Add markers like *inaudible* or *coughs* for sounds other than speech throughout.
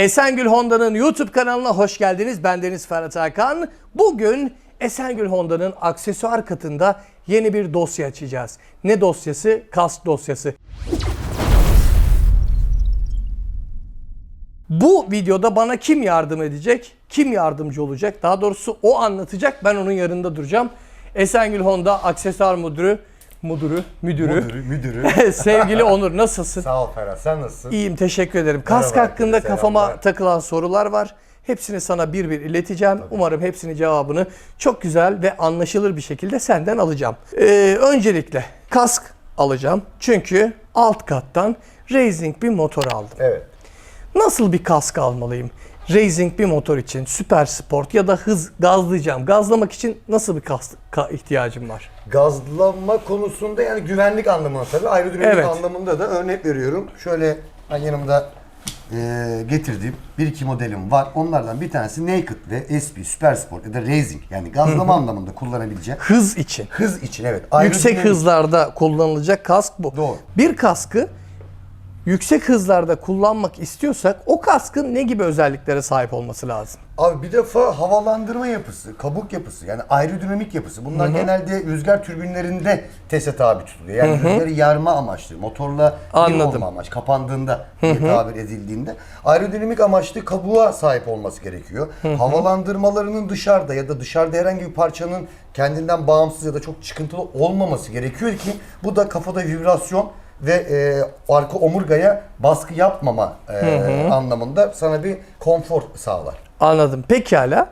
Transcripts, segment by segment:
Esengül Honda'nın YouTube kanalına hoş geldiniz. Ben Deniz Ferhat Hakan. Bugün Esengül Honda'nın aksesuar katında yeni bir dosya açacağız. Ne dosyası? Kask dosyası. Bu videoda bana kim yardım edecek? Kim yardımcı olacak? Daha doğrusu o anlatacak. Ben onun yanında duracağım. Esengül Honda aksesuar müdürü, müdürü, müdürü, Müdürü, müdürü. *laughs* sevgili Onur nasılsın? Sağ ol Ferhat, sen nasılsın? İyiyim teşekkür ederim. Kask Merhaba hakkında kafama selamlar. takılan sorular var. Hepsini sana bir bir ileteceğim. Umarım hepsinin cevabını çok güzel ve anlaşılır bir şekilde senden alacağım. Ee, öncelikle kask alacağım. Çünkü alt kattan racing bir motor aldım. Evet. Nasıl bir kask almalıyım? Racing bir motor için süper sport ya da hız gazlayacağım. Gazlamak için nasıl bir kaska ihtiyacım var? Gazlama konusunda yani güvenlik anlamında tabii aerodinamik Evet. anlamında da örnek veriyorum. Şöyle yanımda eee getirdiğim bir iki modelim var. Onlardan bir tanesi Naked ve SP, Super Sport ya da Racing yani gazlama anlamında kullanabileceğim. Hız için. Hız için evet. Yüksek Aerodinamik- hızlarda kullanılacak kask bu. Doğru. Bir kaskı yüksek hızlarda kullanmak istiyorsak o kaskın ne gibi özelliklere sahip olması lazım? Abi bir defa havalandırma yapısı, kabuk yapısı yani aerodinamik yapısı. Bunlar genelde rüzgar türbinlerinde teste tabi tutuluyor. Yani rüzgarı yarma amaçlı, motorla bir Anladım. olma amaç, kapandığında diye tabir edildiğinde. Aerodinamik amaçlı kabuğa sahip olması gerekiyor. Havalandırmalarının dışarıda ya da dışarıda herhangi bir parçanın kendinden bağımsız ya da çok çıkıntılı olmaması gerekiyor ki bu da kafada vibrasyon ve e, arka omurgaya baskı yapmama e, anlamında sana bir konfor sağlar. Anladım. Pekala.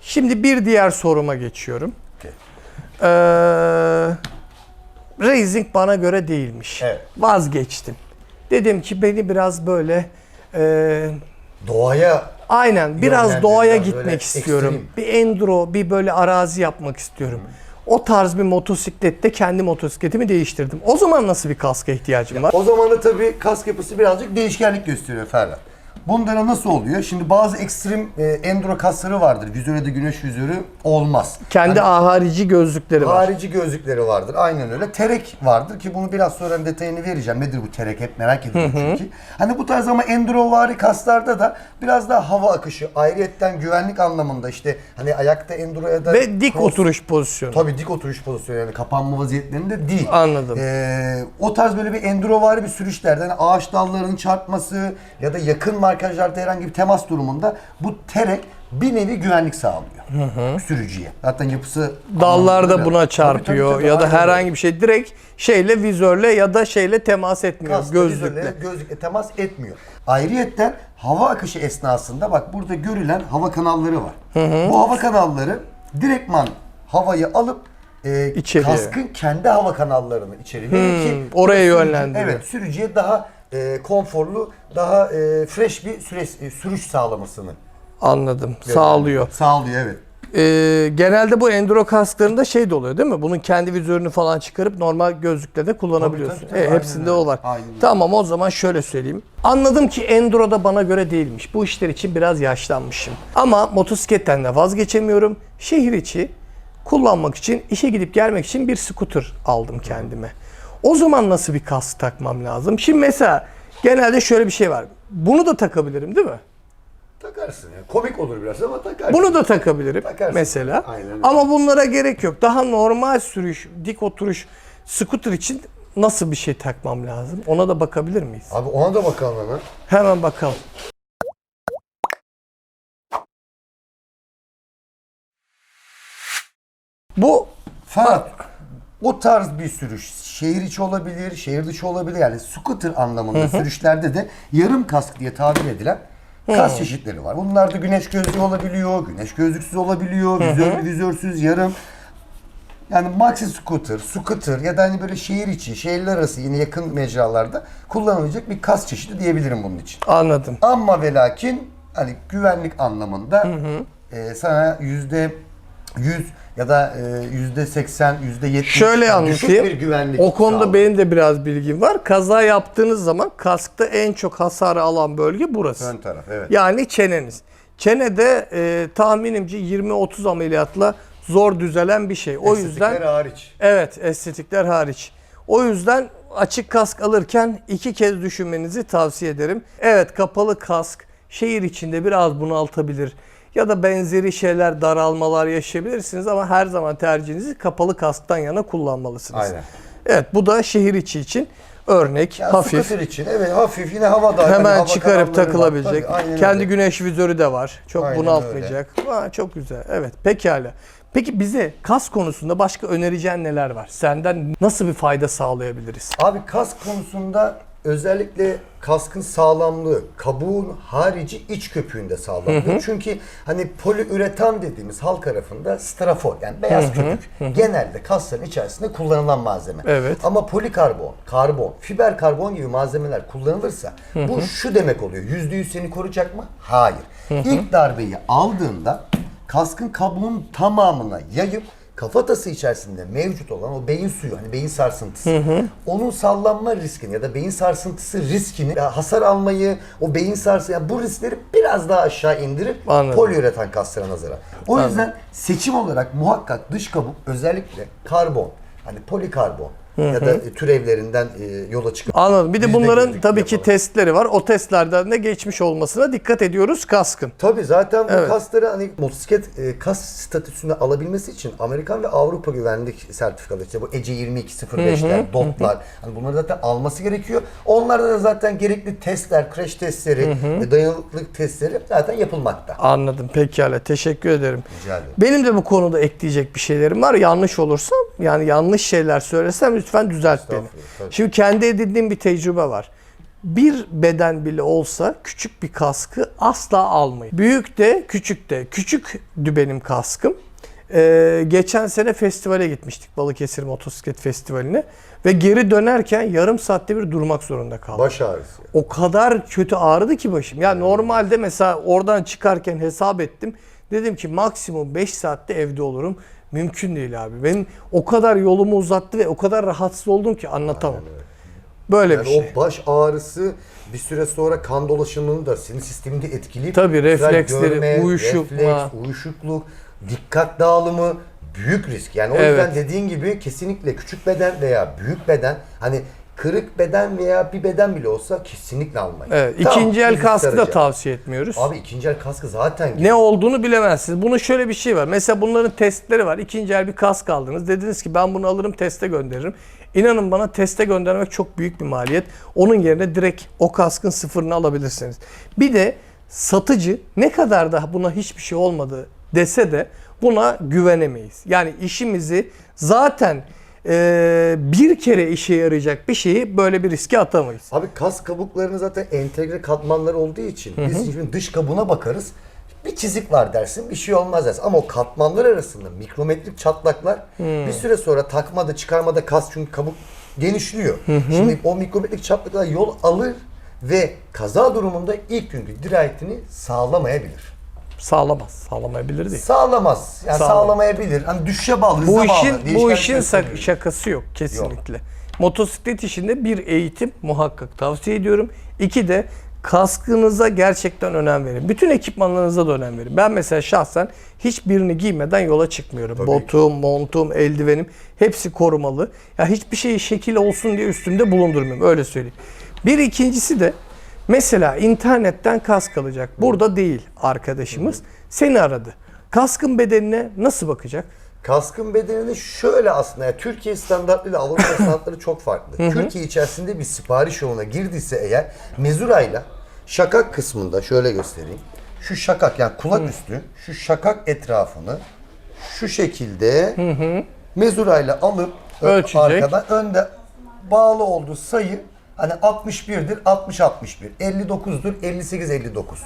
Şimdi bir diğer soruma geçiyorum. Okey. Ee, racing bana göre değilmiş. Evet. Vazgeçtim. Dedim ki beni biraz böyle e, Doğaya Aynen biraz doğaya gitmek istiyorum. Bir enduro, bir böyle arazi yapmak istiyorum. O tarz bir motosiklette kendi motosikletimi değiştirdim. O zaman nasıl bir kaska ihtiyacım var? O zaman da tabii kask yapısı birazcık değişkenlik gösteriyor Ferhat. Bunlara nasıl oluyor? Şimdi bazı ekstrem e, enduro kasları vardır. Vizörü de güneş vizörü olmaz. Kendi harici gözlükleri var. Harici gözlükleri vardır. Aynen öyle. Terek vardır ki bunu biraz sonra detayını vereceğim. Nedir bu terek? Hep merak ediyorum çünkü. Hani bu tarz ama endurovari kaslarda da biraz daha hava akışı, ayrıyetten güvenlik anlamında işte hani ayakta enduroya da Ve dik cross- oturuş pozisyonu. Tabii dik oturuş pozisyonu yani kapanma vaziyetlerinde değil. Anladım. Ee, o tarz böyle bir endurovari bir sürüşlerde hani ağaç dallarının çarpması ya da yakın markajlarda herhangi bir temas durumunda bu terek bir nevi güvenlik sağlıyor sürücüye. Zaten yapısı Dallar da buna çarpıyor tabii, tabii, ya da aynen öyle. herhangi bir şey direkt şeyle vizörle ya da şeyle temas etmiyor Kaskla, gözlükle. vizörle, gözlükle temas etmiyor. Ayrıyetten hava akışı esnasında bak burada görülen hava kanalları var. Bu hava kanalları direktman havayı alıp e, İçeriye. kaskın kendi hava kanallarını içeri verir ki oraya yönlendiriyor. Evet, sürücüye daha e, konforlu, daha e, fresh bir süreç, e, sürüş sağlamasını Anladım. Sağlıyor. Sağlıyor evet. Ee, genelde bu enduro kasklarında şey de oluyor değil mi? Bunun kendi vizörünü falan çıkarıp normal gözlükle de kullanabiliyorsun. Tabii, tabii, tabii. E, hepsinde Aynen o var. Aynen. Tamam o zaman şöyle söyleyeyim. Anladım ki enduro da bana göre değilmiş. Bu işler için biraz yaşlanmışım. Ama motosikletten de vazgeçemiyorum. Şehir içi kullanmak için, işe gidip gelmek için bir scooter aldım kendime. O zaman nasıl bir kask takmam lazım? Şimdi mesela genelde şöyle bir şey var. Bunu da takabilirim değil mi? Takarsın ya. Komik olur biraz ama takarsın. Bunu da takabilirim Takarsın. mesela. Aynen öyle. Ama bunlara gerek yok. Daha normal sürüş, dik oturuş, scooter için nasıl bir şey takmam lazım? Ona da bakabilir miyiz? Abi ona da bakalım hemen. Hemen bakalım. Bu Ferhat, o tarz bir sürüş şehir içi olabilir, şehir dışı olabilir. Yani scooter anlamında sürüşlerde de yarım kask diye tabir edilen kask çeşitleri var. Bunlar da güneş gözlüğü olabiliyor, güneş gözlüksüz olabiliyor, vizör, vizörsüz, yarım. Yani maxi scooter, scooter ya da hani böyle şehir içi, şehirler arası yine yakın mecralarda kullanılacak bir kask çeşidi diyebilirim bunun için. anladım. Ama ve lakin hani güvenlik anlamında e, sana yüzde yüz ya da e, yüzde seksen, yüzde yetmiş Şöyle yani düşük anlatayım. bir güvenlik O konuda sağlıyor. benim de biraz bilgim var. Kaza yaptığınız zaman kaskta en çok hasarı alan bölge burası. ön taraf evet. Yani çeneniz. Çenede e, tahminimce 20-30 ameliyatla zor düzelen bir şey. O yüzden Estetikler hariç. Evet, estetikler hariç. O yüzden açık kask alırken iki kez düşünmenizi tavsiye ederim. Evet, kapalı kask şehir içinde biraz bunaltabilir ya da benzeri şeyler daralmalar yaşayabilirsiniz ama her zaman tercihinizi kapalı kasktan yana kullanmalısınız. Aynen. Evet bu da şehir içi için örnek Yani hafif. scooter için evet hafif yine havada. Hemen hava çıkarıp kanalları var. takılabilecek. Tabii, Kendi öyle. güneş vizörü de var. Çok Aynen bunaltmayacak. Aa, çok güzel. Evet pekala. Peki bize kas konusunda başka önereceğin neler var? Senden nasıl bir fayda sağlayabiliriz? Abi kask konusunda özellikle kaskın sağlamlığı, kabuğun harici iç köpüğünde sağlamlığı. Çünkü hani poliüretan dediğimiz halk tarafında strafor yani beyaz köpük genelde kasların içerisinde kullanılan malzeme. Evet. Ama polikarbon, karbon, fiber karbon gibi malzemeler kullanılırsa bu şu demek oluyor. Yüzde yüz seni koruyacak mı? Hayır. İlk darbeyi aldığında kaskın kabuğun tamamına yayıp kafatası içerisinde mevcut olan o beyin suyu hani beyin sarsıntısı onun sallanma riskini ya da beyin sarsıntısı riskini ya hasar almayı o beyin sarsı yani bu riskleri biraz daha aşağı indirir Anladım. poliüretan kaslara nazaran. O yüzden seçim olarak muhakkak dış kabuk özellikle karbon hani polikarbon ya da türevlerinden e, yola çıkıp Anladım. Bir de bunların tabii ki yapalım. testleri var. O testlerden de geçmiş olmasına dikkat ediyoruz kaskın. Tabii zaten bu Evet. kasları hani motosiklet e, kas statüsünü alabilmesi için Amerikan ve Avrupa güvenlik sertifikaları işte bu ECE 2205'ler, DOT'lar hani bunları zaten alması gerekiyor. Onlarda da zaten gerekli testler, crash testleri, ve dayanıklılık testleri zaten yapılmakta. Anladım. Pekala. Teşekkür ederim. Rica ederim. Benim de bu konuda ekleyecek bir şeylerim var. Yanlış olursam yani yanlış şeyler söylesem lütfen düzelt beni. Şimdi kendi edindiğim bir tecrübe var. Bir beden bile olsa küçük bir kaskı asla almayın. Büyük de küçük de. Küçüktü benim kaskım. Ee, geçen sene festivale gitmiştik. Balıkesir Motosiklet Festivali'ne. Ve geri dönerken yarım saatte bir durmak zorunda kaldım. Baş ağrısı. O kadar kötü ağrıdı ki başım. Ya normalde mesela oradan çıkarken hesap ettim. Dedim ki maksimum 5 saatte evde olurum. Mümkün değil abi. Benim o kadar yolumu uzattı ve o kadar rahatsız oldum ki anlatamam. Böyle Yani bir şey. o baş ağrısı bir süre sonra kan dolaşımını da sinir sistemini de etkileyip Tabii, refleksleri, görme, uyuşukma. refleks, uyuşukluk, dikkat dağılımı büyük risk. Yani o Evet. yüzden dediğin gibi kesinlikle küçük beden veya büyük beden hani kırık beden veya bir beden bile olsa kesinlikle almayın. Evet, Tamam, ikinci el kaskı da tavsiye etmiyoruz. Abi ikinci el kaskı zaten Ne olduğunu bilemezsiniz. Bunun şöyle bir şey var. Mesela bunların testleri var. İkinci el bir kask aldınız. Dediniz ki ben bunu alırım teste gönderirim. İnanın bana teste göndermek çok büyük bir maliyet. Onun yerine direkt o kaskın sıfırını alabilirsiniz. Bir de satıcı ne kadar da buna hiçbir şey olmadı dese de buna güvenemeyiz. Yani işimizi zaten eee, bir kere işe yarayacak bir şeyi böyle bir riske atamayız. Abi kas kabuklarının zaten entegre katmanları olduğu için biz şimdi dış kabuğuna bakarız. Bir çizik var dersin bir şey olmaz dersin. Ama o katmanlar arasında mikrometrik çatlaklar bir süre sonra takmada çıkarmada kas çünkü kabuk genişliyor. Şimdi o mikrometrik çatlaklar yol alır ve kaza durumunda ilk günkü dirayetini sağlamayabilir. Sağlamaz. Sağlamayabilir değil. Sağlamaz. Yani Sağlam. sağlamayabilir. Hani düşüşe bağlı, hıza Bu bağlı. işin bu Değişkenlikler işin sak- şakası yok kesinlikle. Motosiklet işinde bir eğitim muhakkak tavsiye ediyorum. İki de kaskınıza gerçekten önem verin. Bütün ekipmanlarınıza da önem verin. Ben mesela şahsen hiçbirini giymeden yola çıkmıyorum. Botum, montum, eldivenim hepsi korumalı. Ya hiçbir şey şekil olsun diye üstümde bulundurmuyorum öyle söyleyeyim. Bir ikincisi de mesela internetten kask alacak. Burada değil arkadaşımız. Seni aradı. Kaskın bedenine nasıl bakacak? Kaskın bedenini şöyle aslında yani Türkiye standartlarıyla Avrupa *coughs* standartları çok farklı. Türkiye içerisinde bir sipariş yoluna girdiyse eğer mezurayla şakak kısmında şöyle göstereyim. Şu şakak yani kulak üstü şu şakak etrafını şu şekilde mezurayla alıp Ölçecek. arkadan önde bağlı olduğu sayı hani 61'dir 60 61 59'dur 58 59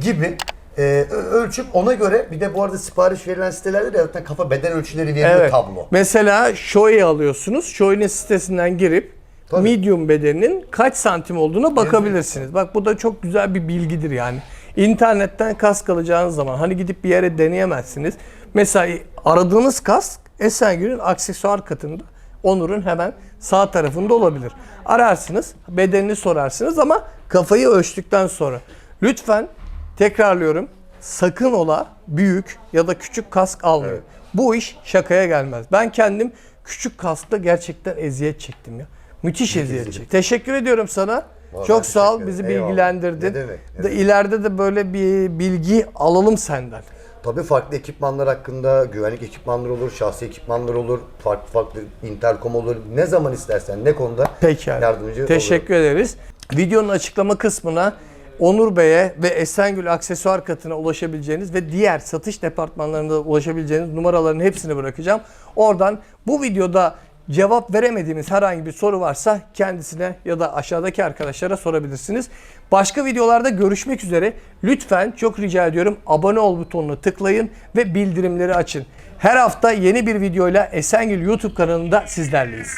gibi e, ölçüp ona göre bir de bu arada sipariş verilen sitelerde de zaten kafa beden ölçüleri veriliyor tablo. Mesela Shoei alıyorsunuz. Shoei'nin sitesinden girip Tabii. medium bedeninin kaç santim olduğuna bakabilirsiniz. Bak bu da çok güzel bir bilgidir yani. İnternetten kask alacağınız zaman hani gidip bir yere deneyemezsiniz. Mesela aradığınız kask Esengül'ün aksesuar katında Onur'un hemen sağ tarafında olabilir. Ararsınız, bedenini sorarsınız ama kafayı ölçtükten sonra. Lütfen tekrarlıyorum. Sakın ola büyük ya da küçük kask almayın. Bu iş şakaya gelmez. Ben kendim küçük kaskta gerçekten eziyet çektim ya. Müthiş eziyet çektim. Teşekkür ediyorum sana. Vallahi Çok sağ ol bizi. Eyvallah. bilgilendirdin. Ne demek, ne Da ileride de böyle bir bilgi alalım senden. Tabii farklı ekipmanlar hakkında güvenlik ekipmanları olur, şahsi ekipmanlar olur, farklı farklı interkom olur. Ne zaman istersen ne konuda Pekala. yardımcı Teşekkür ederiz. Videonun açıklama kısmına Onur Bey'e ve Esengül aksesuar katına ulaşabileceğiniz ve diğer satış departmanlarında ulaşabileceğiniz numaraların hepsini bırakacağım. Oradan bu videoda cevap veremediğimiz herhangi bir soru varsa kendisine ya da aşağıdaki arkadaşlara sorabilirsiniz. Başka videolarda görüşmek üzere. Lütfen çok rica ediyorum abone ol butonuna tıklayın ve bildirimleri açın. Her hafta yeni bir videoyla Esengül YouTube kanalında sizlerleyiz.